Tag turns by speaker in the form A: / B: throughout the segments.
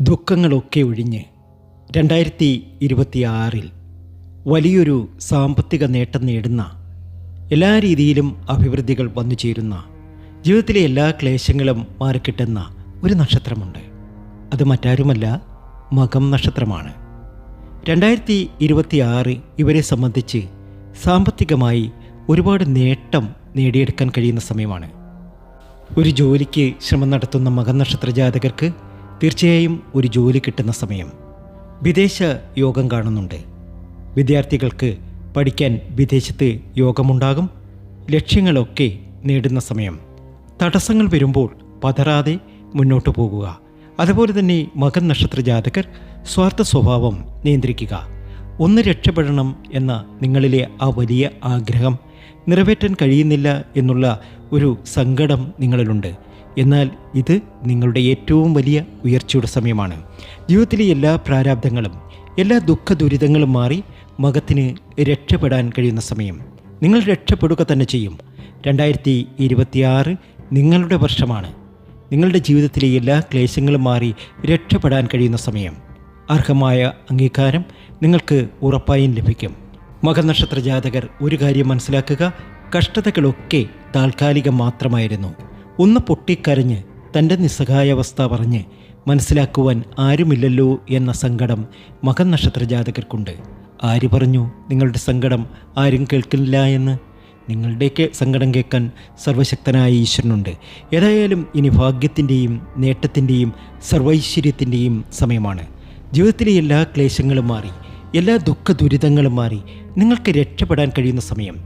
A: ദുഃഖങ്ങളൊക്കെ ഒഴിഞ്ഞ് രണ്ടായിരത്തി ഇരുപത്തിയാറിൽ വലിയൊരു സാമ്പത്തിക നേട്ടം നേടുന്ന എല്ലാ രീതിയിലും അഭിവൃദ്ധികൾ വന്നു ചേരുന്ന ജീവിതത്തിലെ എല്ലാ ക്ലേശങ്ങളും മാറിക്കിട്ടുന്ന ഒരു നക്ഷത്രമുണ്ട്. അത് മറ്റാരുമല്ല മകം നക്ഷത്രമാണ്. രണ്ടായിരത്തി ഇരുപത്തിയാറ് ഇവരെ സംബന്ധിച്ച് സാമ്പത്തികമായി ഒരുപാട് നേട്ടം നേടിയെടുക്കാൻ കഴിയുന്ന സമയമാണ്. ഒരു ജോലിക്ക് ശ്രമം നടത്തുന്ന മകൻ നക്ഷത്ര ജാതകർക്ക് തീർച്ചയായും ഒരു ജോലി കിട്ടുന്ന സമയം. വിദേശ യോഗം കാണുന്നുണ്ട്. വിദ്യാർത്ഥികൾക്ക് പഠിക്കാൻ വിദേശത്ത് യോഗമുണ്ടാകും. ലക്ഷ്യങ്ങളൊക്കെ നേടുന്ന സമയം. തടസ്സങ്ങൾ വരുമ്പോൾ പതറാതെ മുന്നോട്ട് പോകുക. അതുപോലെ തന്നെ മകൻ നക്ഷത്ര ജാതകർ സ്വാർത്ഥ സ്വഭാവം നിയന്ത്രിക്കുക. ഒന്ന് രക്ഷപ്പെടണം എന്ന നിങ്ങളിലെ ആ വലിയ ആഗ്രഹം നിറവേറ്റാൻ കഴിയുന്നില്ല എന്നുള്ള ഒരു സങ്കടം നിങ്ങളിലുണ്ട്. എന്നാൽ ഇത് നിങ്ങളുടെ ഏറ്റവും വലിയ ഉയർച്ചയുടെ സമയമാണ്. ജീവിതത്തിലെ എല്ലാ പ്രാരാബ്ദങ്ങളും എല്ലാ ദുഃഖ ദുരിതങ്ങളും മാറി മകത്തിന് രക്ഷപ്പെടാൻ കഴിയുന്ന സമയം. നിങ്ങൾ രക്ഷപ്പെടുക തന്നെ ചെയ്യും. രണ്ടായിരത്തി ഇരുപത്തിയാറ് നിങ്ങളുടെ വർഷമാണ്. നിങ്ങളുടെ ജീവിതത്തിലെ എല്ലാ ക്ലേശങ്ങളും മാറി രക്ഷപ്പെടാൻ കഴിയുന്ന സമയം. അർഹമായ അംഗീകാരം നിങ്ങൾക്ക് ഉറപ്പായും ലഭിക്കും. മകനക്ഷത്ര ജാതകർ ഒരു കാര്യം മനസ്സിലാക്കുക കഷ്ടതകളൊക്കെ താൽക്കാലികം മാത്രമായിരുന്നു. ഒന്ന് പൊട്ടിക്കരഞ്ഞ് തന്റെ നിസ്സഹായാവസ്ഥ പറഞ്ഞ് മനസ്സിലാക്കുവാൻ ആരുമില്ലല്ലോ എന്ന സങ്കടം മകൻ നക്ഷത്ര ജാതകർക്കുണ്ട് ആര് പറഞ്ഞു നിങ്ങളുടെ സങ്കടം ആരും കേൾക്കില്ല എന്ന്? നിങ്ങളുടെയൊക്കെ സങ്കടം കേൾക്കാൻ സർവശക്തനായ ഈശ്വരനുണ്ട്. ഏതായാലും ഇനി ഭാഗ്യത്തിന്റെയും നേട്ടത്തിന്റെയും സർവൈശ്വര്യത്തിന്റെയും സമയമാണ്. ജീവിതത്തിലെ എല്ലാ ക്ലേശങ്ങളും മാറി എല്ലാ ദുഃഖ ദുരിതങ്ങളും മാറി നിങ്ങൾക്ക് രക്ഷപ്പെടാൻ കഴിയുന്ന സമയം.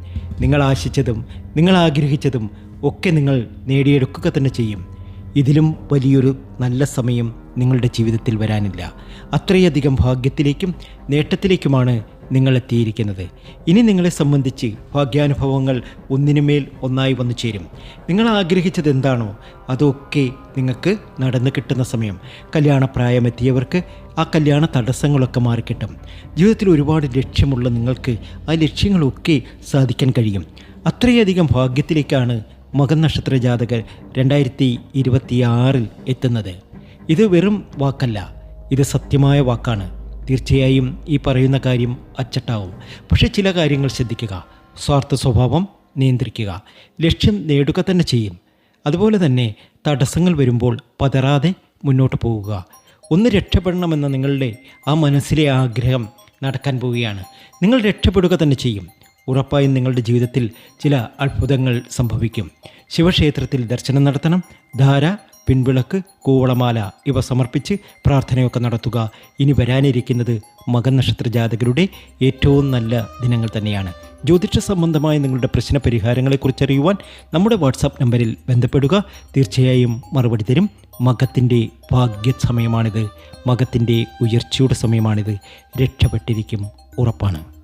A: നിങ്ങൾ ആശിച്ചതും നിങ്ങൾ ആഗ്രഹിച്ചതും ഒക്കെ നിങ്ങൾ നേടിയെടുക്കുക തന്നെ ചെയ്യും. ഇതിലും വലിയൊരു നല്ല സമയം നിങ്ങളുടെ ജീവിതത്തിൽ വരാനില്ല. അത്രയധികം ഭാഗ്യത്തിലേക്കും നേട്ടത്തിലേക്കുമാണ് നിങ്ങൾ എത്തിയിരിക്കുന്നത്. ഇനി നിങ്ങളെ സംബന്ധിച്ച് ഭാഗ്യാനുഭവങ്ങൾ ഒന്നിനുമേൽ ഒന്നായി വന്നു ചേരും. നിങ്ങൾ ആഗ്രഹിച്ചത് എന്താണോ അതൊക്കെ നിങ്ങൾക്ക് നടന്നു കിട്ടുന്ന സമയം. കല്യാണപ്രായമെത്തിയവർക്ക് ആ കല്യാണ തടസ്സങ്ങളൊക്കെ മാറിക്കിട്ടും ജീവിതത്തിൽ ഒരുപാട് ലക്ഷ്യമുള്ള നിങ്ങൾക്ക് ആ ലക്ഷ്യങ്ങളൊക്കെ സാധിക്കാൻ കഴിയും. അത്രയധികം ഭാഗ്യത്തിലേക്കാണ് മകൻ നക്ഷത്ര ജാതകർ രണ്ടായിരത്തി ഇരുപത്തിയാറിൽ എത്തുന്നത്. ഇത് വെറും വാക്കല്ല. ഇത് സത്യമായ വാക്കാണ്. തീർച്ചയായും ഈ പറയുന്ന കാര്യം അച്ചട്ടാവും. പക്ഷേ ചില കാര്യങ്ങൾ ശ്രദ്ധിക്കുക. സ്വാർത്ഥ സ്വഭാവം നിയന്ത്രിക്കുക. ലക്ഷ്യം നേടുക തന്നെ ചെയ്യും. അതുപോലെ തന്നെ തടസ്സങ്ങൾ വരുമ്പോൾ പതറാതെ മുന്നോട്ട് പോവുക ഒന്ന് രക്ഷപ്പെടണമെന്ന നിങ്ങളുടെ ആ മനസ്സിലെ ആഗ്രഹം നടക്കാൻ പോവുകയാണ്. നിങ്ങൾ രക്ഷപ്പെടുക തന്നെ ചെയ്യും. ഉറപ്പായും നിങ്ങളുടെ ജീവിതത്തിൽ ചില അത്ഭുതങ്ങൾ സംഭവിക്കും. ശിവക്ഷേത്രത്തിൽ ദർശനം നടത്തണം. ധാര പിൻവിളക്ക് കൂവളമാല ഇവ സമർപ്പിച്ച് പ്രാർത്ഥനയൊക്കെ നടത്തുക. ഇനി വരാനിരിക്കുന്നത് മകൻ നക്ഷത്ര ജാതകരുടെ ഏറ്റവും നല്ല ദിനങ്ങൾ തന്നെയാണ്. ജ്യോതിഷ സംബന്ധമായ നിങ്ങളുടെ പ്രശ്ന പരിഹാരങ്ങളെക്കുറിച്ച് അറിയുവാൻ നമ്മുടെ വാട്സാപ്പ് നമ്പറിൽ ബന്ധപ്പെടുക. തീർച്ചയായും മറുപടി തരും. മകത്തിന്റെ ഭാഗ്യ സമയമാണിത് മകത്തിന്റെ ഉയർച്ചയുടെ സമയമാണിത്. രക്ഷപ്പെട്ടിരിക്കും. ഉറപ്പാണ്.